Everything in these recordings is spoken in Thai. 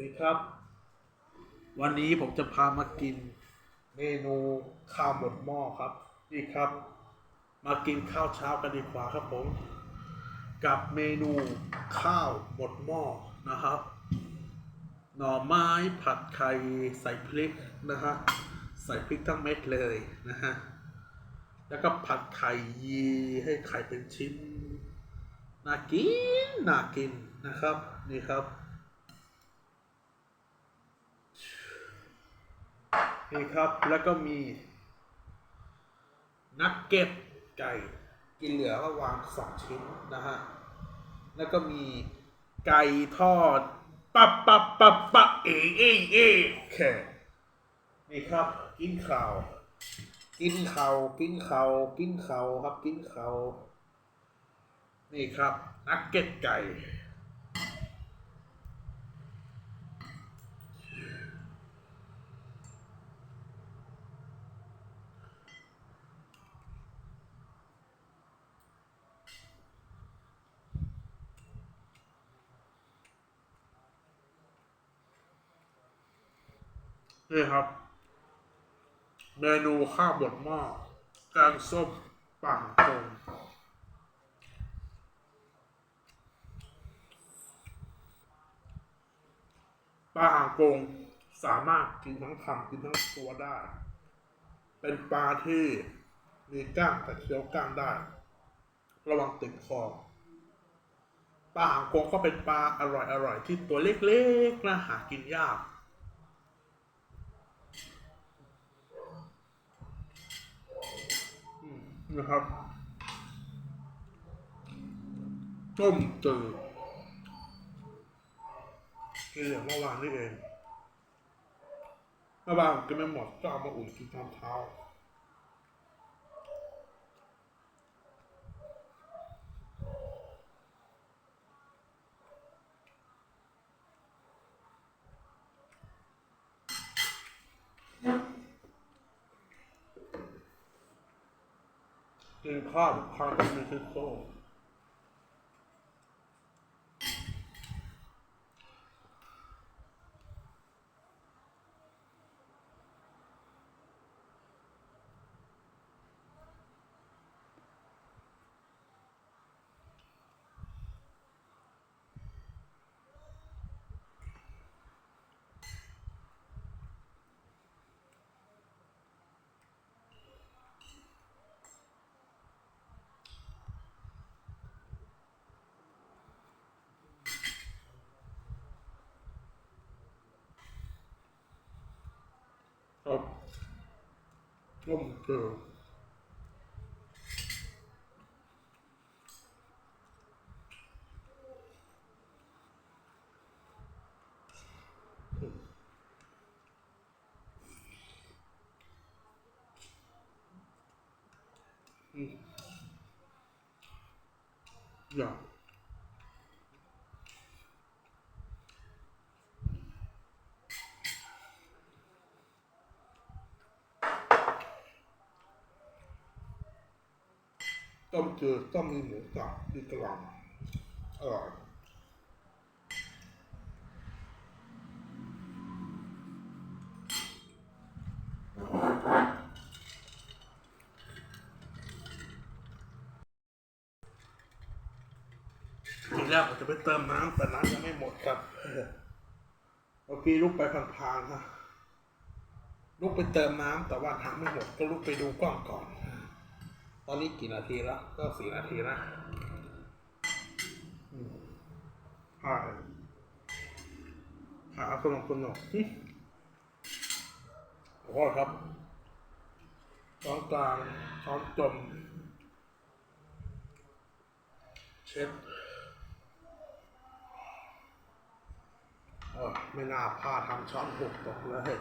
ดีครับ วันนี้ผมจะพามากินเมนูข้าวหมดหม้อครับ นี่ครับ มากินข้าวเช้ากันดีกว่าครับผม กับเมนูข้าวหมดหม้อนะครับ หน่อไม้ผัดไข่ใส่พริกนะฮะใส่พริกทั้งเม็ดเลยนะฮะแล้วก็ผัดไข่ยีให้ไข่เป็นชิ้นน่ากินน่ากินนะครับ นี่ครับ นี่ครับ แล้วก็มีนักเก็ตไก่กินเหลือก็วางสองชิ้นนะฮะ แล้วก็มีไก่ทอดปับปับปับปะเอเอเอแค่นี่ครับ กินข่าว กินข่าวกินข่าวกินข่าวครับกินข่าวนี่ครับนักเก็ตไก่ นี่ครับ เมนูข้าวบดหม้อแกงส้มป่างตงปลาหางกงสามารถกินทั้งคำกินทั้งตัวได้ เป็นปลาที่มีกล้างแต่เคี้ยวกล้างได้ ระวังติดคอปลาหางกงก็เป็นปลาอร่อยๆที่ตัวเล็กๆนะหากินยาก นะครับต้มจืดกินอย่างเมื่อวานนี่เองเมื่อวานกินไม่หมดก็เอามาอุ่นกินตอนเช้า กินข้า ต้มจืดอืมอย่า ต้มจืดต้องมีหมูสับมีกระหล่ำอร่อยทีแรกผมจะไปเติมน้ำแต่น้ำยังไม่หมดครับเมื่อกี้ลุกไปพลางๆนะลุกไปเติมน้ำแต่ว่าน้ำไม่หมดก็ลุกไปดูกล้องก่อน อนนี้กี่นาทีแล้ว ก็สี่นาทีนะอืมผ่านหาสนุกสนุกหึโอ้โหครับช้อนกลางช้อนจม เช็ดเออไม่น่าพลาดทำช้อนหกตกเลย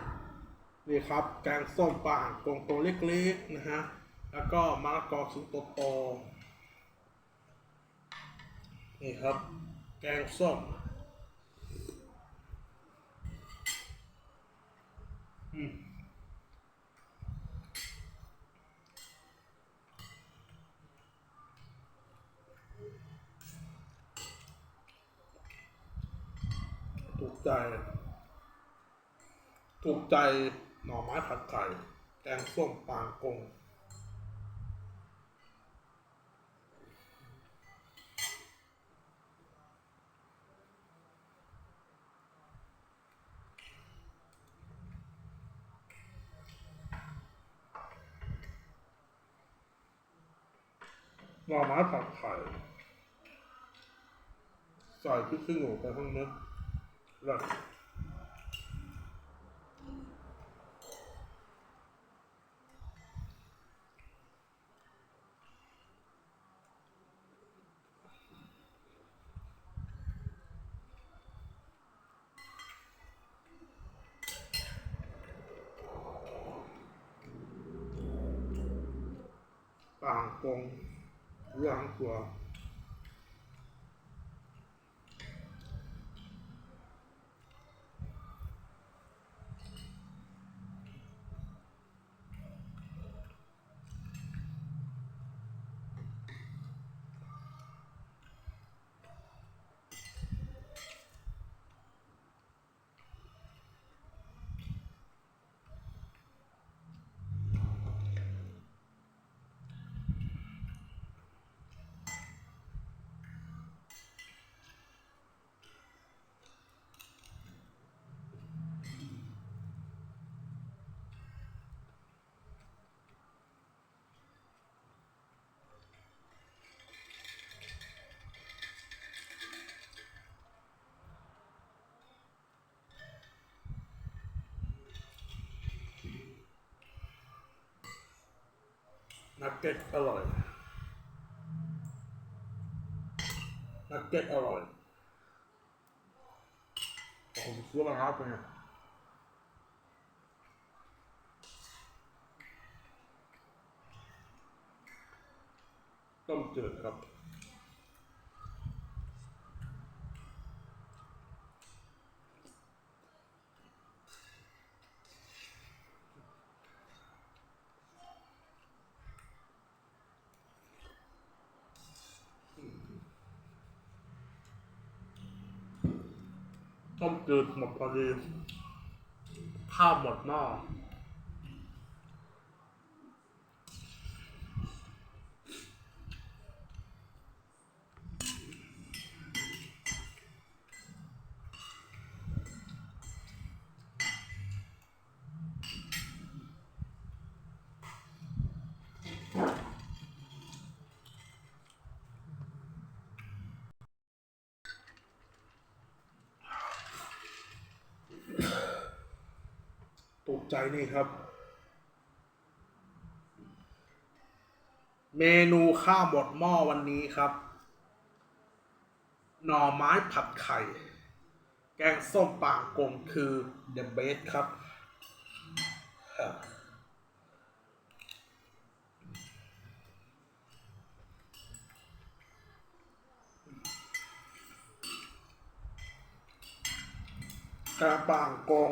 นี่ครับ แกงส้มปลาหางกงตัวเล็กๆนะฮะ แล้วก็มะละกอชิ้นโตๆนี่ครับ แกงส้มอืมถูกใจ ถูกใจหน่อไม้ผัดไข่ แกงส้มปางกง หน่อไม้ผัดไข่ใส่พริกขี้หนูไปข้างนึงแล้วต่างกง เรื่ นักเก็ตอร่อยนักเก็ตอร่อยผมซื้อมาครับเนี่ยต้มจืดครับ ต้มจืดหมดพอดี ข้าวหมดหม้อถูก ใจนี่ครับ เมนูข้าวหมดหม้อวันนี้ครับ หน่อไม้ผัดไข่ แกงส้มปางกงคือ the best ครับครับแกงปางกง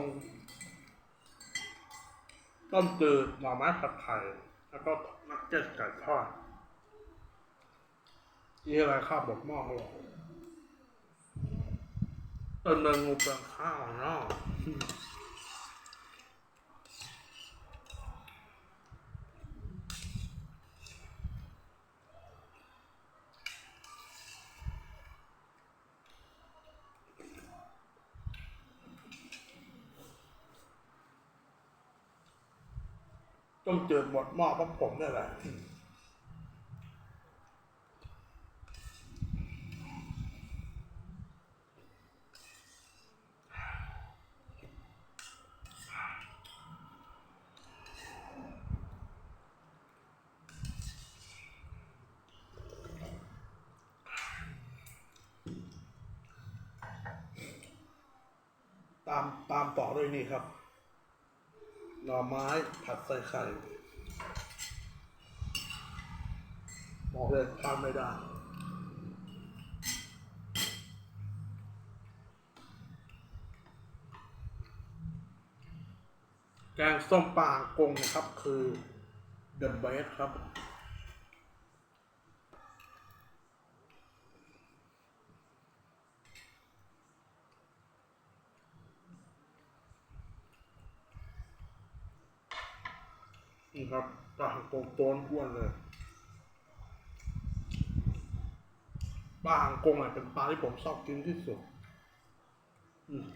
ต้มจืดหน่อไม้ผัดไข่แล้วก็นักเก็ตไก่ทอดนี่อะไรข้าวบดหม้อหรอต้นเดินงูเปลืองข้าวเนาะ ต้มจืดหมดหม้อเพราะผมนี่แหละตามตามต่อด้วยนี่ครับ หน่อไม้ผัดใส่ไข่บอกเลยพลาดไม่ได้แกงส้มปลาอากงนะครับคือ the best ครับ ครับปลาหังกงต้นอ้วนเลยปลาหางกงอะเป็นปลาที่ผมชอบกินที่สุด อืม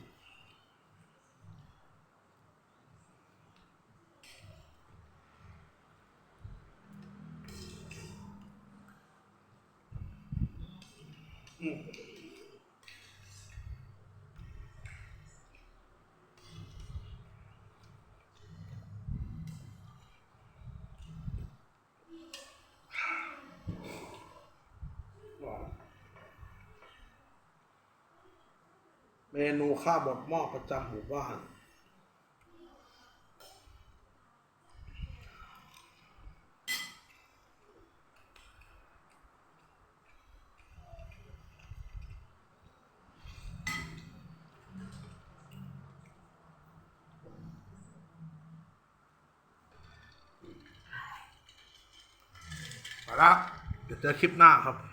นูข้าวบดหม้อประจำหมู่บ้าน ไปละเดี๋ยวเจอคลิปหน้าครับ